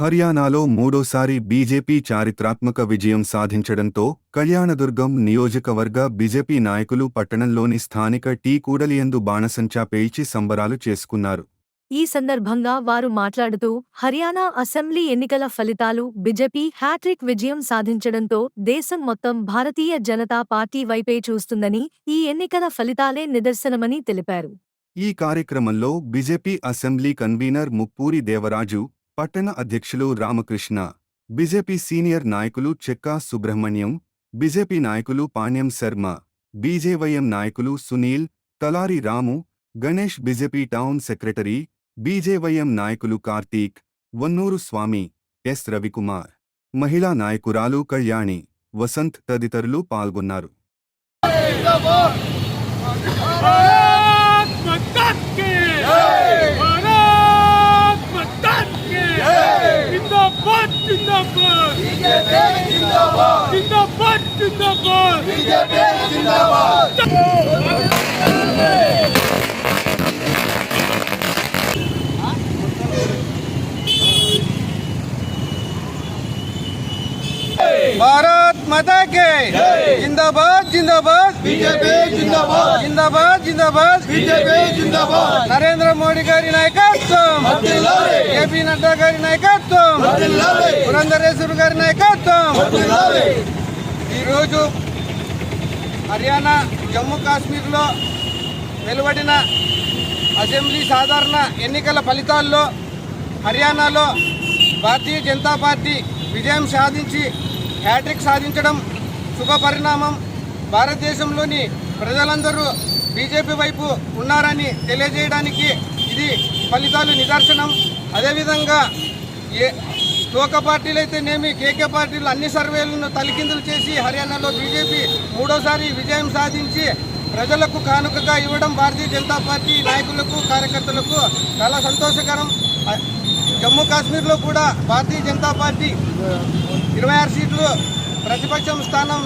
హర్యానాలో మూడోసారి బీజేపీ చారిత్రాత్మక విజయం సాధించడంతో కళ్యాణదుర్గం నియోజకవర్గ బీజేపీ నాయకులు పట్టణంలోని స్థానిక టీ కూడలియందు బాణసంచా పేల్చి సంబరాలు చేసుకున్నారు. ఈ సందర్భంగా వారు మాట్లాడుతూ హర్యానా అసెంబ్లీ ఎన్నికల ఫలితాలు బీజేపీ హ్యాట్రిక్ విజయం సాధించడంతో దేశం మొత్తం భారతీయ జనతా పార్టీ వైపే చూస్తుందని ఈ ఎన్నికల ఫలితాలే నిదర్శనమని తెలిపారు. ఈ కార్యక్రమంలో BJP assembly convener Muppuri Devaraju పట్టణ అధ్యక్షులు రామకృష్ణ బీజేపీ సీనియర్ నాయకులు చెక్కా సుబ్రహ్మణ్యం బీజేపీ నాయకులు పాణ్యం శర్మ బీజేవైఎం నాయకులు Sunil Talari Ramu Ganesh BJP town secretary BJYM నాయకులు కార్తీక్ వన్నూరు స్వామి ఎస్ రవికుమార్. మహిళా నాయకురాలు కళ్యాణి వసంత్ తదితరులు పాల్గొన్నారు. जिंदाबाद जिंदाबाद बीजेपी जिंदाबाद जिंदाबाद जिंदाबाद बीजेपी जिंदाबाद भारत माता के जिंदाबाद जिंदाबाद बीजेपी जिंदाबाद జిందాబాద్ జిందాబాద్ బీజేపీ జిందాబాద్. నరేంద్ర మోడీ గారి నాయకత్వం. ఏపీ నడ్డా గారి నాయకత్వం. పురంధరేశ్వరు గారి నాయకత్వం. ఈరోజు హర్యానా జమ్మూ కాశ్మీర్లో వెలువడిన అసెంబ్లీ సాధారణ ఎన్నికల ఫలితాల్లో హర్యానాలో భారతీయ జనతా పార్టీ విజయం సాధించి హ్యాట్రిక్ సాధించడం శుభ పరిణామం భారతదేశంలోని ప్రజలందరూ బీజేపీ వైపు ఉన్నారని తెలియజేయడానికి ఇది ఫలితాలు నిదర్శనం. అదేవిధంగా ఏ తోక పార్టీలు అయితేనేమి కేకే పార్టీలు అన్ని సర్వేలను తలికిందులు చేసి హర్యానాలో బీజేపీ మూడోసారి విజయం సాధించి ప్రజలకు కానుకగా ఇవ్వడం భారతీయ జనతా పార్టీ నాయకులకు కార్యకర్తలకు చాలా సంతోషకరం. జమ్మూ కాశ్మీర్లో కూడా భారతీయ జనతా పార్టీ ఇరవై ఆరు సీట్లు ప్రతిపక్షం స్థానం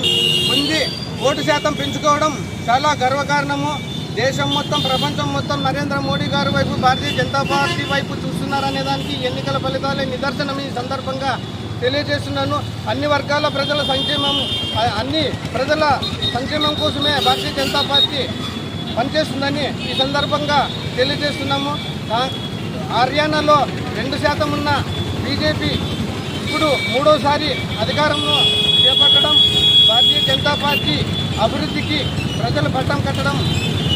పొంది ఓటు శాతం పెంచుకోవడం చాలా గర్వకారణము. దేశం మొత్తం ప్రపంచం మొత్తం నరేంద్ర మోడీ గారి వైపు భారతీయ జనతా పార్టీ వైపు చూస్తున్నారనే దానికి ఎన్నికల ఫలితాలే నిదర్శనం ఈ సందర్భంగా తెలియజేస్తున్నాను. అన్ని వర్గాల ప్రజల సంక్షేమం అన్ని ప్రజల సంక్షేమం కోసమే భారతీయ జనతా పార్టీ పనిచేస్తుందని ఈ సందర్భంగా తెలియజేస్తున్నాము. హర్యానాలో రెండు శాతం ఉన్న బీజేపీ ఇప్పుడు మూడోసారి అధికారంలో చేపట్టడం భారతీయ జనతా పార్టీ అభివృద్ధికి ప్రజలు పట్టం కట్టడం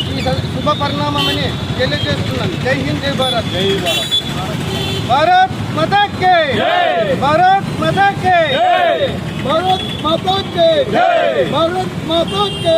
ఈ స- శుభ పరిణామమని తెలియజేస్తున్నాను జై హింద్ జై భారత్ జై భారత్ భారత్ మాతా కే భారత్ మాతా కే భారత్ మాతా కే భారత్ మాతా కే